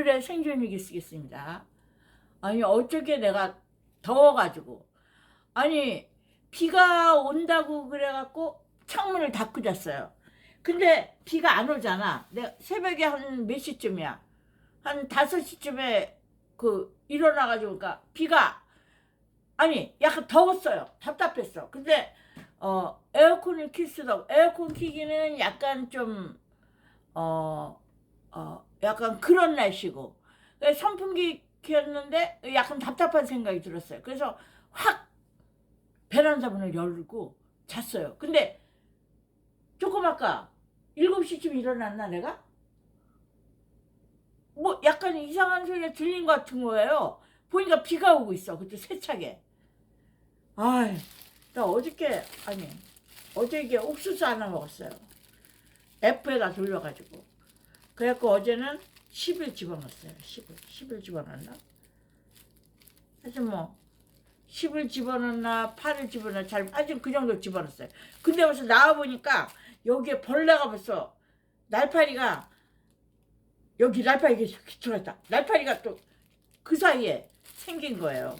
오늘의 생존일기 쓰겠습니다. 아니 어쩌게 내가 더워가지고 아니 비가 온다고 그래갖고 창문을 닫고 잤어요. 근데 비가 안 오잖아. 내가 새벽에 한 몇 시쯤이야? 한 다섯 시쯤에 그 일어나가지고 그러니까 비가 아니 약간 더웠어요. 답답했어. 근데 어 에어컨을 킬 수도 없고 에어컨 키기는 약간 좀 어, 어, 약간 그런 날씨고. 선풍기 켰는데 약간 답답한 생각이 들었어요. 그래서 확 베란다 문을 열고 잤어요. 근데 조금 아까 7시쯤 일어났나 내가? 뭐 약간 이상한 소리가 들린 것 같은 거예요. 보니까 비가 오고 있어. 그때 세차게. 아이, 나 어저께, 아니, 어저께 옥수수 하나 먹었어요. F에다 돌려가지고. 그래갖고 어제는 10일 집어넣었어요. 10일. 10일 집어넣었나? 하여튼 뭐, 10일 집어넣나, 8일 집어넣나, 잘, 하여튼 그 정도 집어넣었어요. 근데 벌써 나와보니까 여기에 벌레가 벌써, 날파리가, 여기 날파리가 들어갔다. 날파리가 또 그 사이에 생긴 거예요.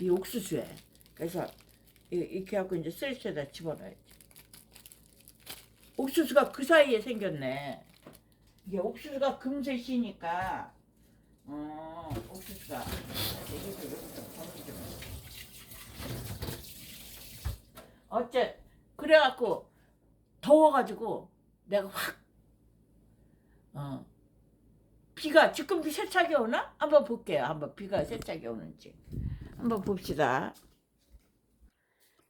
이 옥수수에. 그래서 이- 이렇게 하고 이제 쓰레기에다 집어넣어야지. 옥수수가 그 사이에 생겼네. 이게 옥수수가 금색이니까, 어, 옥수수가. 어째, 그래갖고, 더워가지고, 내가 확, 어, 비가 지금도 세차게 오나? 한번 볼게요. 한번 비가 세차게 오는지. 한번 봅시다.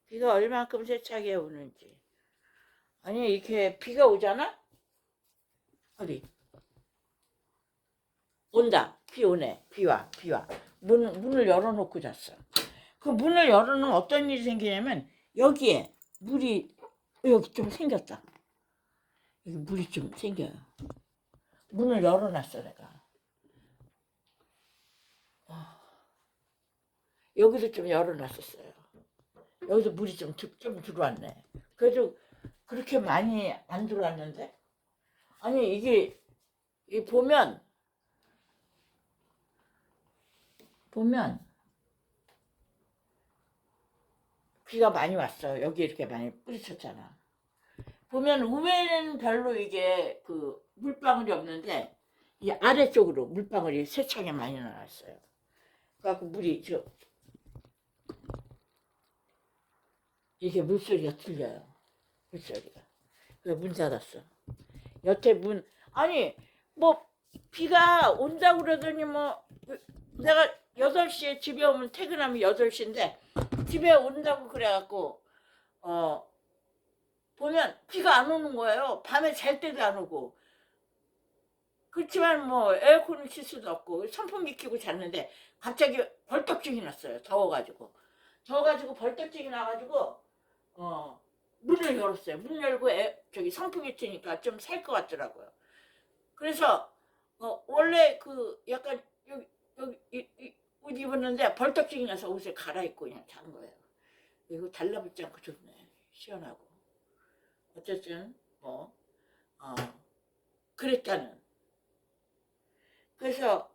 비가 얼만큼 세차게 오는지. 아니 이렇게 비가 오잖아? 어디? 온다. 비 오네. 비 와. 비 와. 문, 문을 열어놓고 잤어. 그 문을 열어놓으면 어떤 일이 생기냐면 여기에 물이 여기 좀 생겼다. 여기 물이 좀 생겨요. 문을 열어놨어 내가. 아, 여기도 좀 열어놨었어요. 여기도 물이 좀, 들- 좀 들어왔네. 그래도 그렇게 많이 안 들어왔는데? 아니, 이게, 이 보면, 보면, 비가 많이 왔어요. 여기 이렇게 많이 뿌리쳤잖아. 보면 우에는 별로 이게 그 물방울이 없는데, 이 아래쪽으로 물방울이 세차게 많이 나왔어요. 그래갖고 물이 저, 이게 물소리가 들려요. 물소리가. 그래서 문 닫았어. 여태 문, 아니, 뭐, 비가 온다고 그러더니 뭐, 내가 8시에 집에 오면 퇴근하면 8시인데, 집에 온다고 그래갖고, 어, 보면 비가 안 오는 거예요. 밤에 잘 때도 안 오고. 그렇지만 뭐, 에어컨을 킬 수도 없고, 선풍기 켜고 잤는데, 갑자기 벌떡증이 났어요. 더워가지고. 더워가지고 벌떡증이 나가지고, 어, 문을 열었어요. 문 열고 애, 저기 선풍기 트니까 좀 살 것 같더라고요. 그래서 어, 원래 그 약간 여기 여기 이, 이, 옷 입었는데 벌떡증이 나서 옷을 갈아입고 그냥 잔 거예요. 이거 달라붙지 않고 좋네. 시원하고. 어쨌든 뭐 어, 그랬다는. 그래서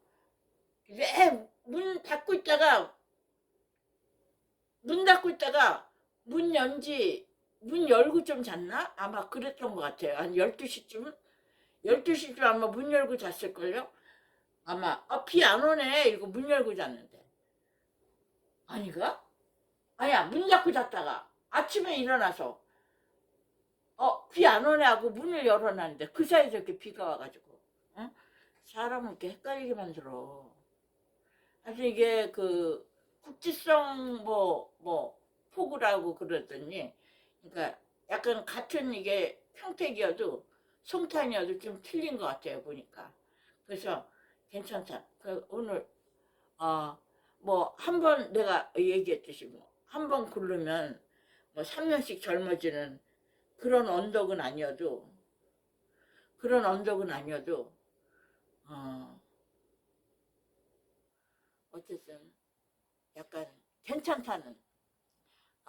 왜 문 닫고 있다가 문 닫고 있다가 문 연지 문 열고 좀 잤나? 아마 그랬던 것 같아요. 한 12시쯤? 12시쯤 아마 문 열고 잤을걸요? 아마 아, 비 안 오네 이거 문 열고 잤는데 아니가? 아니야 문 닫고 잤다가 아침에 일어나서 어 비 안 오네 하고 문을 열어놨는데 그 사이에 저렇게 비가 와가지고 응? 사람을 이렇게 헷갈리게 만들어 아주 이게 그 국지성 뭐 뭐 폭우라고 그러더니 그러니까 약간 같은 이게 평택이어도 송탄이어도 좀 틀린 것 같아요 보니까. 그래서 괜찮다. 그 오늘 어 뭐 한 번 내가 얘기했듯이 뭐 한 번 굴르면 뭐 3년씩 젊어지는 그런 언덕은 아니어도 그런 언덕은 아니어도 어 어쨌든 약간 괜찮다는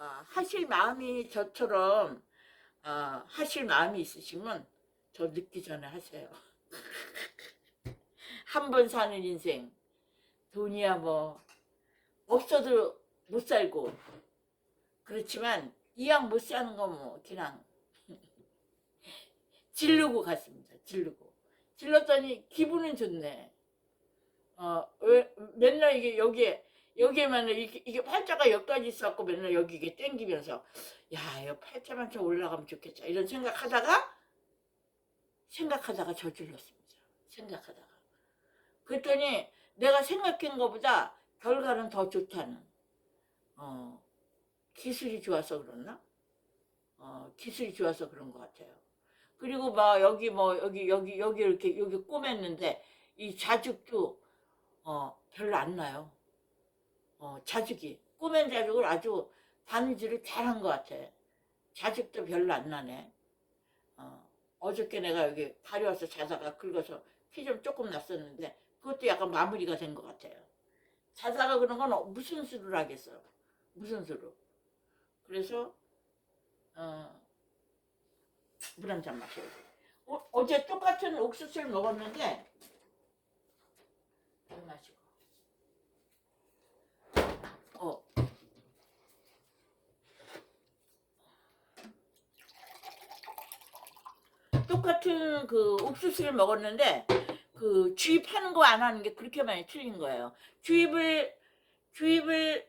아, 하실 마음이 저처럼 아, 하실 마음이 있으시면 저 늦기 전에 하세요. 한 번 사는 인생. 돈이야 뭐 없어도 못 살고 그렇지만 이왕 못 사는 거 뭐 그냥 질르고 갔습니다. 질르고 질렀더니 기분은 좋네. 어 왜 맨날 이게 여기에 여기에만 이게, 이게 팔자가 여기까지 있었고 맨날 여기 이게 땡기면서 야 이거 팔자만 좀 올라가면 좋겠다 이런 생각하다가 생각하다가 저질렀습니다. 생각하다가 그랬더니 내가 생각한 것보다 결과는 더 좋다는 어, 기술이 좋아서 그렇나? 어, 기술이 좋아서 그런 것 같아요. 그리고 막 여기 뭐 여기 여기 여기 이렇게 여기 꼬맸는데 이 자죽도 어, 별로 안 나요. 어, 자죽이 꼬맨 자죽을 아주 바느질을 잘한 것 같아. 자죽도 별로 안 나네. 어, 어저께 내가 여기 다리 와서 자다가 긁어서 피 좀 조금 났었는데 그것도 약간 마무리가 된 것 같아요. 자다가 그런 건 무슨 수를 하겠어? 무슨 수로? 그래서 어, 물 한 잔 마셔야 돼. 어, 어제 똑같은 옥수수를 먹었는데 물 마시고. 어. 똑같은 그 옥수수를 먹었는데 그 주입하는 거 안 하는 게 그렇게 많이 틀린 거예요. 주입을 주입을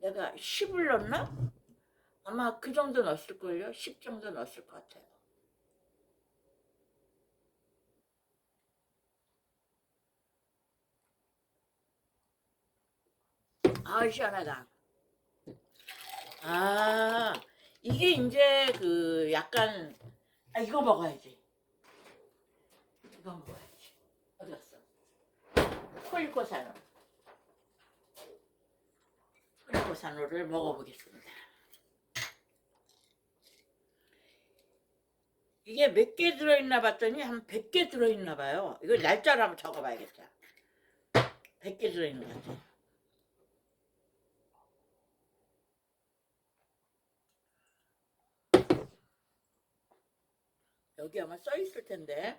내가 10을 넣었나? 아마 그 정도 넣었을걸요? 10 정도 넣었을 것 같아요. 아, 시원하다. 아, 이게 이제 그 약간, 아, 이거 먹어야지. 이거 먹어야지. 어디 갔어? 콜코사노. 콜코사노를 먹어보겠습니다. 이게 몇 개 들어있나 봤더니 한 100개 들어있나 봐요. 이거 날짜를 한번 적어봐야겠다. 100개 들어있는 것 같아 여기 아마 써 있을 텐데.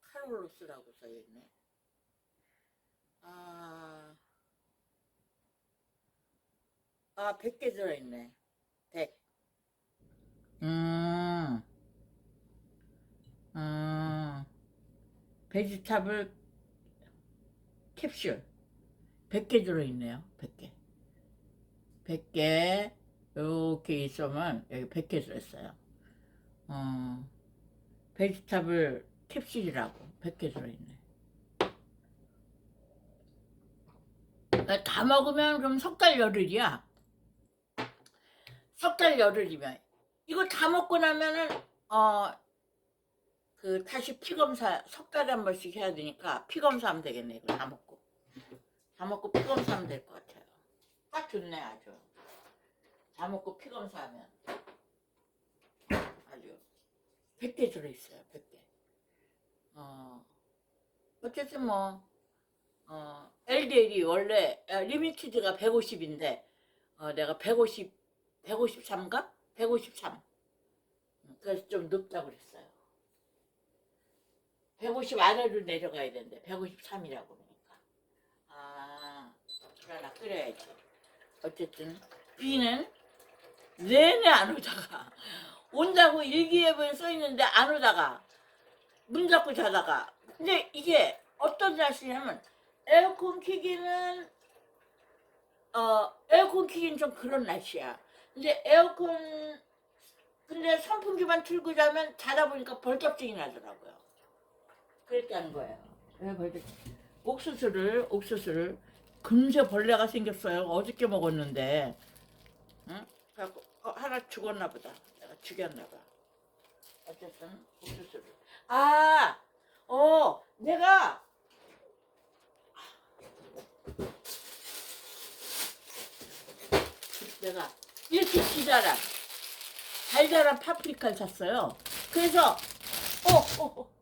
칼로로스라고 써 있네. 아, 아, 100개 들어있네. 100. 음, 음, 베지타블 캡슐 100개 들어있네요. 100개. 100개 이렇게 있으면 여기 100개 들어있어요. 어, 베지타블 캡슐이라고 100개 들어있네. 아, 다 먹으면 그럼 석 달 열흘이야. 석 달 열흘이면 이거 다 먹고 나면은 어 그 다시 피 검사 석 달에 한 번씩 해야 되니까 피 검사 하면 되겠네 이거 다 먹고 다 먹고 피 검사 하면 될 것 같아요. 딱 좋네 아주. 다 먹고 피 검사 하면 아주 100개 들어있어요 100개. 어 어쨌든 뭐 어, LDL이 원래 아, 리미티드가 150인데 어, 내가 150 153가 153 그래서 좀 높다고 그랬어요. 150 아래로 내려가야 되는데 153이라고 그러니까. 아 그러나 끓여야지. 어쨌든 비는 내내 안 오다가 온다고 일기예보에 써 있는데 안 오다가 문 닫고 자다가. 근데 이게 어떤 날씨냐면 에어컨 키기는 어 에어컨 키기는 좀 그런 날씨야. 근데 에어컨 근데 선풍기만 틀고 자면 자다 보니까 벌떡증이 나더라고요 그랬다는 거예요. 왜 벌떡 옥수수를 옥수수를 금세 벌레가 생겼어요. 어저께 먹었는데. 응? 그래갖고 어, 하나 죽었나 보다. 내가 죽였나 봐. 어쨌든 옥수수를. 아, 어, 내가 내가 이렇게 기다란 달달한 파프리카를 샀어요. 그래서 어, 어, 어